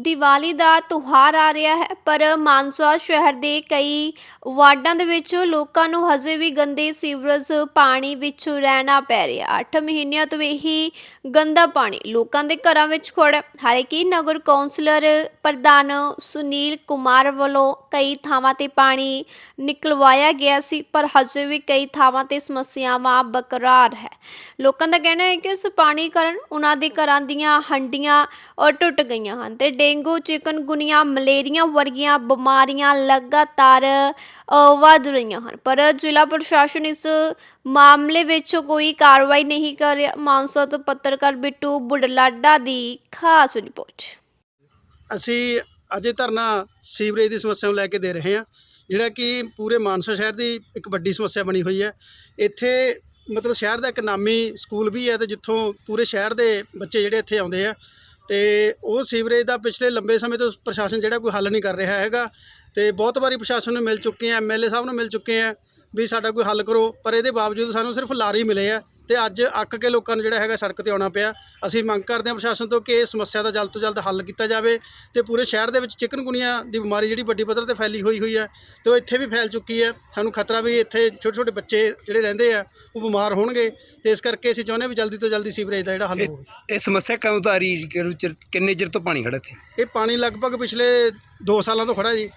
ਦੀਵਾਲੀ ਦਾ ਤਿਉਹਾਰ ਆ ਰਿਹਾ ਹੈ, ਪਰ ਮਾਨਸਾ ਸ਼ਹਿਰ ਦੇ ਕਈ ਵਾਰਡਾਂ ਦੇ ਵਿੱਚ ਲੋਕਾਂ ਨੂੰ ਹਜੇ ਵੀ ਗੰਦੇ ਸੀਵਰੇਜ ਪਾਣੀ ਵਿੱਚ ਰਹਿਣਾ ਪੈ ਰਿਹਾ। 8 ਮਹੀਨਿਆਂ ਤੋਂ ਇਹੀ ਗੰਦਾ ਪਾਣੀ ਲੋਕਾਂ ਦੇ ਘਰਾਂ ਵਿੱਚ ਖੜਿਆ ਹਾਲਾਂਕਿ ਨਗਰ ਕੌਂਸਲਰ ਪ੍ਰਧਾਨ ਸੁਨੀਲ ਕੁਮਾਰ ਵੱਲੋਂ ਕਈ ਥਾਵਾਂ ਤੇ ਪਾਣੀ ਨਿਕਲਵਾਇਆ ਗਿਆ ਸੀ ਪਰ ਹਜੇ ਵੀ ਕਈ ਥਾਵਾਂ ਤੇ ਸਮੱਸਿਆਵਾਂ ਬਰਕਰਾਰ ਹੈ। ਲੋਕਾਂ ਦਾ ਕਹਿਣਾ ਹੈ ਕਿ ਇਸ ਪਾਣੀ ਕਾਰਨ ਉਹਨਾਂ ਦੇ ਘਰਾਂ ਦੀਆਂ ਹੰਡੀਆਂ ਔਰ ਟੁੱਟ ਗਈਆਂ ਹਨ ਤੇ ਡੇਂਗੂ ਚਿਕਨਗੁਨੀਆ ਮਲੇਰੀਆ ਵਰਗੀਆਂ ਬਿਮਾਰੀਆਂ ਲਗਾਤਾਰ ਅ, ਵੱਧ ਰਹੀਆਂ ਹਨ। ਪਰ ਜ਼ਿਲ੍ਹਾ ਪ੍ਰਸ਼ਾਸਨ ਇਸ ਮਾਮਲੇ ਵਿੱਚ ਕੋਈ ਕਾਰਵਾਈ ਨਹੀਂ ਕਰ ਰਿਹਾ। ਮਾਨਸਾ ਤੋਂ ਪੱਤਰਕਾਰ ਬਿੱਟੂ ਬੁਢਲਾਡਾ ਦੀ ਖਾਸ ਰਿਪੋਰਟ। ਅਸੀਂ ਅਜੇ ਧਰਨਾ ਸੀਵਰੇਜ ਦੀ ਸਮੱਸਿਆ ਨੂੰ ਲੈ ਕੇ ਦੇ ਰਹੇ ਹਾਂ। ਜਿਹੜਾ ਕਿ ਪੂਰੇ ਮਾਨਸਾ ਸ਼ਹਿਰ ਦੀ ਇੱਕ ਵੱਡੀ ਸਮੱਸਿਆ ਬਣੀ ਹੋਈ ਹੈ। ਇੱਥੇ ਮਤਲਬ ਸ਼ਹਿਰ ਦਾ ਇੱਕ ਨਾਮੀ ਸਕੂਲ ਵੀ ਹੈ ਤੇ ਜਿੱਥੋਂ ਪੂਰੇ ਸ਼ਹਿਰ ਦੇ ਬੱਚੇ ਜਿਹੜੇ ਇੱਥੇ ਆਉਂਦੇ ਆ ਤੇ ਉਹ ਸੀਵਰੇਜ ਦਾ ਪਿਛਲੇ ਲੰਬੇ ਸਮੇਂ ਤੋਂ ਪ੍ਰਸ਼ਾਸਨ ਜਿਹੜਾ ਕੋਈ ਹੱਲ ਨਹੀਂ ਕਰ ਰਿਹਾ ਹੈਗਾ ਤੇ ਬਹੁਤ ਵਾਰੀ ਪ੍ਰਸ਼ਾਸਨ ਨੂੰ ਮਿਲ ਚੁੱਕੇ ਆ ਐਮਐਲਏ ਸਾਹਿਬ ਨੂੰ ਮਿਲ ਚੁੱਕੇ ਆ ਵੀ ਸਾਡਾ ਕੋਈ ਹੱਲ ਕਰੋ, ਪਰ ਇਹਦੇ ਬਾਵਜੂਦ ਸਾਨੂੰ ਸਿਰਫ ਲਾਰੇ ਮਿਲੇ ਆ। ਤੇ ਅੱਜ ਅੱਕ ਕੇ ਲੋਕਾਂ ਨੂੰ ਜਿਹੜਾ ਹੈਗਾ ਸੜਕ ਤੇ ਆਉਣਾ ਪਿਆ। ਅਸੀਂ ਮੰਗ ਕਰਦੇ ਹਾਂ ਪ੍ਰਸ਼ਾਸਨ ਤੋਂ ਕਿ ਇਸ ਸਮੱਸਿਆ ਦਾ ਜਲਦ ਤੋਂ ਜਲਦ ਹੱਲ ਕੀਤਾ ਜਾਵੇ ਤੇ ਪੂਰੇ ਸ਼ਹਿਰ ਦੇ ਵਿੱਚ ਚਿਕਨਗੁਨੀਆ ਦੀ ਬਿਮਾਰੀ ਜਿਹੜੀ ਵੱਡੀ ਪੱਧਰ ਤੇ ਫੈਲੀ ਹੋਈ ਹੋਈ ਹੈ ਤੇ ਉਹ ਇੱਥੇ ਵੀ ਫੈਲ ਚੁੱਕੀ ਹੈ। ਸਾਨੂੰ ਖਤਰਾ ਵੀ ਇੱਥੇ ਛੋਟੇ ਛੋਟੇ ਬੱਚੇ ਜਿਹੜੇ ਰਹਿੰਦੇ ਆ ਉਹ ਬਿਮਾਰ ਹੋਣਗੇ ਤੇ ਇਸ ਕਰਕੇ ਅਸੀਂ ਚਾਹੁੰਦੇ ਹਾਂ ਵੀ ਜਲਦੀ ਤੋਂ ਜਲਦੀ ਸੀਵਰੇਜ ਦਾ ਜਿਹੜਾ ਹੱਲ ਹੋਵੇ। ਇਹ ਸਮੱਸਿਆ ਕਦੋਂ ਤੋਂ ਆ ਰਹੀ ਹੈ? ਕਿੰਨੇ ਚਿਰ ਤੋਂ ਪਾਣੀ ਖੜਾ ਇੱਥੇ? ਇਹ ਪਾਣੀ ਲਗਭਗ ਪਿਛਲੇ 2 ਸਾਲਾਂ ਤੋਂ ਖੜਾ ਜੀ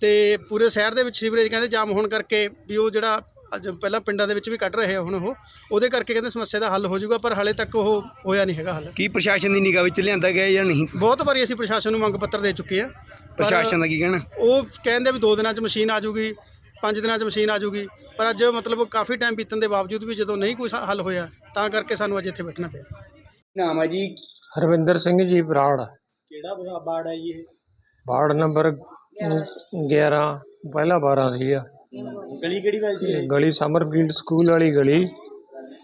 ਤੇ ਪੂਰੇ ਸ਼ਹਿਰ ਦੇ ਵਿੱਚ ਸੀਵਰੇਜ ਕਹਿੰਦੇ ਜਾਮ ਹੋਣ ਕਰਕੇ ਵੀ ਉਹ ਜਿਹੜਾ ਅੱਜ ਪਹਿਲਾਂ ਪਿੰਡਾਂ ਦੇ ਵਿੱਚ ਵੀ ਕੱਢ ਰਹੇ ਆ ਹੁਣ ਉਹ। ਉਹਦੇ ਕਰਕੇ ਕਹਿੰਦੇ ਸਮੱਸਿਆ ਦਾ ਹੱਲ ਹੋ ਜਾਊਗਾ ਪਰ ਹਾਲੇ ਤੱਕ ਉਹ ਹੋਇਆ ਨਹੀਂ ਹੈਗਾ ਹੱਲ। ਕੀ ਪ੍ਰਸ਼ਾਸਨ ਦੀ ਨਿਗਾਹ ਵਿੱਚ ਲਿਆਂਦਾ ਗਿਆ ਜਾਂ ਨਹੀਂ? ਬਹੁਤ ਵਾਰੀ ਅਸੀਂ ਪ੍ਰਸ਼ਾਸਨ ਨੂੰ ਮੰਗ ਪੱਤਰ ਦੇ ਚੁੱਕੇ ਆ। ਪਰ ਪ੍ਰਸ਼ਾਸਨ ਦਾ ਕੀ ਕਹਿਣਾ? ਉਹ ਕਹਿੰਦੇ ਵੀ 2 ਦਿਨਾਂ 'ਚ ਮਸ਼ੀਨ ਆ ਜਾਊਗੀ 5 ਦਿਨਾਂ 'ਚ ਮਸ਼ੀਨ ਆ ਜਾਊਗੀ। ਪਰ ਅੱਜ ਮਤਲਬ ਕਾਫੀ ਟਾਈਮ ਬੀਤਣ ਦੇ ਬਾਵਜੂਦ ਵੀ ਜਦੋਂ ਨਹੀਂ ਕੋਈ ਸ- ਹੱਲ ਹੋਇਆ ਤਾਂ ਕਰਕੇ ਸਾਨੂੰ ਅੱਜ ਇੱਥੇ ਬੈਠਣਾ ਪਿਆ। ਨਾਮ ਹੈ ਜੀ? ਹਰਵਿੰਦਰ ਸਿੰਘ ਜੀ ਬਰਾੜ। ਕਿਹੜਾ ਬਾੜ ਹੈ ਜੀ ਇਹ? ਵਾਰਡ ਨੰਬਰ 11 ਪਹਿਲਾ 12 ਸੀਗਾ। ਗਲੀ ਕਿਹੜੀ ਵੱਜਦੀ ਹੈ ਇਹ ਗਲੀ ਸਮਰਫੀਲਡ ਸਕੂਲ ਵਾਲੀ ਗਲੀ।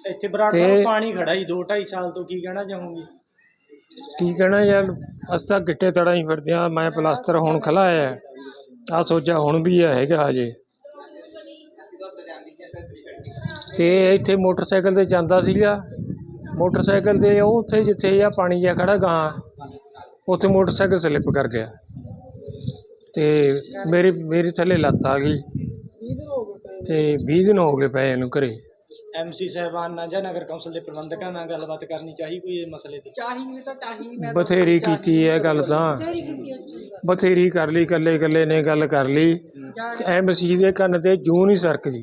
ਇੱਥੇ ਬਰਾੜ ਤੇ- ਸਾਹਿਬ ਪਾਣੀ ਖੜਾ ਹੀ 2 2.5 ਸਾਲ ਤੋਂ ਕੀ ਕਹਿਣਾ ਚਾਹੋਗੇ? ਕੀ ਕਹਿਣਾ ਯਾਰ ਅਸੀਂ ਤਾਂ ਗਿੱਟੇ ਤੜਾ ਹੀ ਫਿਰਦੇ ਆ ਮੈਂ ਪਲਾਸਟਰ ਹੁਣ ਖਲਾਇਆ ਆ ਸੋਚਿਆ ਹੁਣ ਵੀ ਹੈਗਾ ਹਜੇ। ਤੇ ਇੱਥੇ ਮੋਟਰਸਾਈਕਲ ਤੇ ਜਾਂਦਾ ਸੀਗਾ। ਮੋਟਰਸਾਈਕਲ ਤੇ ਉਹ ਉੱਥੇ ਜਿੱਥੇ ਆ ਪਾਣੀ ਜਿਹਾ ਖੜਾ ਗਾਂ ਉੱਥੇ ਮੋਟਰਸਾਈਕਲ ਸਲਿੱਪ ਕਰ ਗਿਆ। ਤੇ ਮੇਰੀ ਮੇਰੀ ਥੱਲੇ ਲੱਤ ਆ ਗਈ। ਤੇ 20 ਦਿਨ ਹੋ ਗਏ ਪਏ ਇਹਨੂੰ ਘਰੇ। ਐਮਸੀ ਸਾਹਿਬਾਨ ਨਾਲ ਜਾਂ ਨਗਰ ਕੌਂਸਲ ਦੇ ਪ੍ਰਬੰਧਕਾਂ ਨਾਲ ਗੱਲਬਾਤ ਕਰਨੀ ਚਾਹੀ ਕੋਈ ਇਹ ਮਸਲੇ ਤੇ ਬਥੇਰੀ ਕੀਤੀ ਹੈ ਗੱਲ ਤਾਂ। ਬਥੇਰੀ ਕਰ ਲਈ ਇਕੱਲੇ ਇਕੱਲੇ ਨੇ ਗੱਲ ਕਰ ਲਈ। ਐਮਸੀ ਦੇ ਕੰਨ ਤੇ ਜੂ ਨਹੀਂ ਸਰਕਦੀ।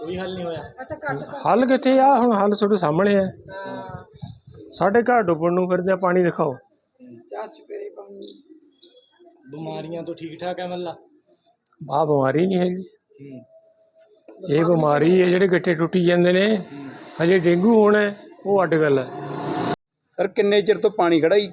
ਕੋਈ ਹੱਲ ਨਹੀਂ ਹੋਇਆ? ਹੱਲ ਕਿੱਥੇ ਆ? ਹੁਣ ਹੱਲ ਤੁਹਾਡੇ ਸਾਹਮਣੇ ਆ। ਸਾਡੇ ਘਰ ਡੁੱਬਣ ਨੂੰ ਫਿਰਦੇ ਆ ਪਾਣੀ ਦਿਖਾਓ। ਬਿਮਾਰੀਆਂ ਤੋਂ ਠੀਕ ਠਾਕ ਹੈ ਮੱਲਾ? ਆਹ ਬਿਮਾਰੀ ਨਹੀਂ ਹੈਗੀ। ਇਹ ਬਿਮਾਰੀ ਹੈ ਜਿਹੜੇ ਗੱਟੇ ਟੁੱਟੀ ਜਾਂਦੇ ਨੇ ਹਜੇ ਡੇਂਗੂ ਹੋਣਾ ਉਹ ਅੱਡ ਗੱਲ ਹੈ। ਸਰ ਕਿੰਨੇ ਚਿਰ ਤੋਂ ਪਾਣੀ ਖੜਾ ਜੀ?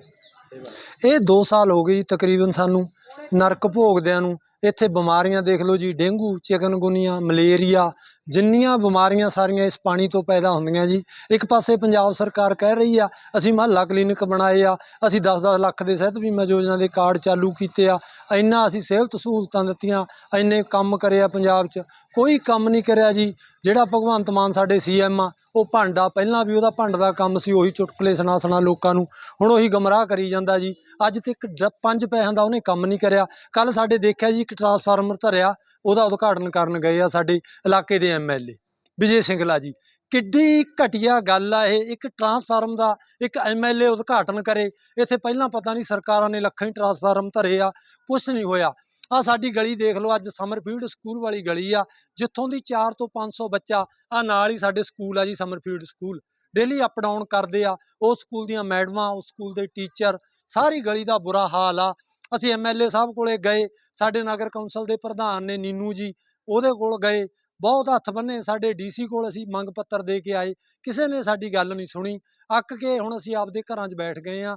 ਇਹ 2 ਸਾਲ ਹੋ ਗਏ ਜੀ ਤਕਰੀਬਨ ਸਾਨੂੰ ਨਰਕ ਭੋਗਦਿਆਂ ਨੂੰ ਇੱਥੇ ਬਿਮਾਰੀਆਂ ਦੇਖ ਲਓ ਜੀ, ਡੇਂਗੂ, ਚਿਕਨਗੁਨੀਆ, ਮਲੇਰੀਆ, ਜਿੰਨੀਆਂ ਬਿਮਾਰੀਆਂ ਸਾਰੀਆਂ ਇਸ ਪਾਣੀ ਤੋਂ ਪੈਦਾ ਹੁੰਦੀਆਂ ਜੀ। ਇੱਕ ਪਾਸੇ ਪੰਜਾਬ ਸਰਕਾਰ ਕਹਿ ਰਹੀ ਆ, ਅਸੀਂ ਮਹੱਲਾ ਕਲੀਨਿਕ ਬਣਾਏ ਆ, ਅਸੀਂ 10-10 ਲੱਖ ਦੇ ਸਿਹਤ ਬੀਮਾ ਯੋਜਨਾ ਦੇ ਕਾਰਡ ਚਾਲੂ ਕੀਤੇ ਆ, ਇੰਨਾ ਅਸੀਂ ਸਿਹਤ ਸਹੂਲਤਾਂ ਦਿੱਤੀਆਂ, ਇੰਨੇ ਕੰਮ ਕਰਿਆ ਪੰਜਾਬ 'ਚ। ਕੋਈ ਕੰਮ ਨਹੀਂ ਕਰਿਆ ਜੀ, ਜਿਹੜਾ ਭਗਵੰਤ ਮਾਨ ਸਾਡੇ ਸੀਐਮ ਆ, ਉਹ ਭਾਂਡਾ ਪਹਿਲਾਂ ਵੀ ਉਹਦਾ ਭਾਂਡ ਦਾ ਕੰਮ ਸੀ, ਉਹੀ ਚੁਟਕਲੇ ਸੁਣਾ ਸੁਣਾ ਲੋਕਾਂ ਨੂੰ, ਹੁਣ ਉਹੀ ਗਮਰਾਹ ਕਰੀ ਜਾਂਦਾ ਜੀ। ਅੱਜ ਤੱਕ ਡ- ਪੰਜ ਪੈਸਿਆਂ ਦਾ ਉਹਨੇ ਕੰਮ ਨਹੀਂ ਕਰਿਆ। ਕੱਲ ਸਾਡੇ ਦੇਖਿਆ ਜੀ ਇੱਕ ਟਰਾਂਸਫਾਰਮਰ ਧਰਿਆ, ਉਹਦਾ ਉਦਘਾਟਨ ਕਰਨ ਗਏ ਆ ਸਾਡੇ ਇਲਾਕੇ ਦੇ ਐਮਐਲਏ ਵਿਜੇ ਸਿੰਗਲਾ ਜੀ। ਕਿੱਡੀ ਘਟੀਆ ਗੱਲ ਆ ਇਹ, ਇੱਕ ਟਰਾਂਸਫਾਰਮ ਦਾ ਇੱਕ ਐਮਐਲਏ ਉਦਘਾਟਨ ਕਰੇ। ਇੱਥੇ ਪਹਿਲਾਂ ਪਤਾ ਨਹੀਂ ਸਰਕਾਰਾਂ ਨੇ ਲੱਖਾਂ ਹੀ ਟਰਾਂਸਫਾਰਮ ਧਰੇ ਆ, ਕੁਛ ਨਹੀਂ ਹੋਇਆ। ਆ ਸਾਡੀ ਗਲੀ ਦੇਖ ਲਓ, ਅੱਜ ਸਮਰਫੀਲਡ ਸਕੂਲ ਵਾਲੀ ਗਲੀ ਆ, ਜਿੱਥੋਂ ਦੀ 4 ਤੋਂ 500 ਬੱਚਾ ਆ ਨਾਲ ਹੀ ਸਾਡੇ ਸਕੂਲ ਆ ਜੀ Summerfield school daily up down ਕਰਦੇ ਆ, ਉਹ ਸਕੂਲ ਦੀਆਂ ਮੈਡਮਾਂ ਉਸ ਸਕੂਲ ਦੇ ਟੀਚਰ ਸਾਰੀ ਗਲੀ ਦਾ ਬੁਰਾ ਹਾਲ ਆ। ਅਸੀਂ ਐਮਐਲਏ ਸਾਹਿਬ ਕੋਲੇ ਗਏ, ਸਾਡੇ ਨਗਰ ਕੌਂਸਲ ਦੇ ਪ੍ਰਧਾਨ ਨੇ ਨੀਨੂ ਜੀ ਉਹਦੇ ਕੋਲ ਗਏ, ਬਹੁਤ ਹੱਥ ਬੰਨੇ ਸਾਡੇ ਡੀਸੀ ਕੋਲ ਅਸੀਂ ਮੰਗ ਪੱਤਰ ਦੇ ਕੇ ਆਏ, ਕਿਸੇ ਨੇ ਸਾਡੀ ਗੱਲ ਨਹੀਂ ਸੁਣੀ। ਅੱਕ ਕੇ ਹੁਣ ਅਸੀਂ ਆਪਦੇ ਘਰਾਂ 'ਚ ਬੈਠ ਗਏ ਆ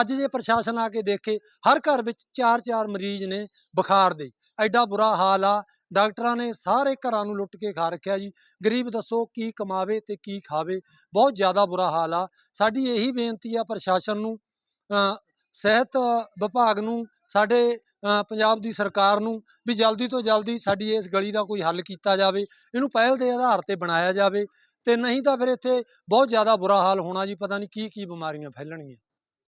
ਅੱਜ ਜੇ ਪ੍ਰਸ਼ਾਸਨ ਆ ਕੇ ਦੇਖੇ, ਹਰ ਘਰ ਵਿੱਚ 4-4 ਮਰੀਜ਼ ਨੇ ਬੁਖਾਰ ਦੇ। ਐਡਾ ਬੁਰਾ ਹਾਲ ਆ। ਡਾਕਟਰਾਂ ਨੇ ਸਾਰੇ ਘਰਾਂ ਨੂੰ ਲੁੱਟ ਕੇ ਖਾ ਰੱਖਿਆ ਜੀ। ਗਰੀਬ ਦੱਸੋ ਕੀ ਕਮਾਵੇ ਤੇ ਕੀ ਖਾਵੇ। ਬਹੁਤ ਜ਼ਿਆਦਾ ਬੁਰਾ ਹਾਲ ਆ। ਸਾਡੀ ਇਹੀ ਬੇਨਤੀ ਆ ਪ੍ਰਸ਼ਾਸਨ ਨੂੰ ਸਿਹਤ ਵਿਭਾਗ ਨੂੰ, ਸਾਡੇ ਪੰਜਾਬ ਦੀ ਸਰਕਾਰ ਨੂੰ ਵੀ ਜਲਦੀ ਤੋਂ ਜਲਦੀ ਸਾਡੀ ਇਸ ਗਲੀ ਦਾ ਕੋਈ ਹੱਲ ਕੀਤਾ ਜਾਵੇ, ਇਹਨੂੰ ਪਹਿਲ ਦੇ ਆਧਾਰ ਤੇ ਬਣਾਇਆ ਜਾਵੇ ਤੇ ਨਹੀਂ ਤਾਂ ਫਿਰ ਇੱਥੇ ਬਹੁਤ ਜ਼ਿਆਦਾ ਬੁਰਾ ਹਾਲ ਹੋਣਾ ਜੀ, ਪਤਾ ਨਹੀਂ ਕੀ ਕੀ ਬਿਮਾਰੀਆਂ ਫੈਲਣਗੀਆਂ।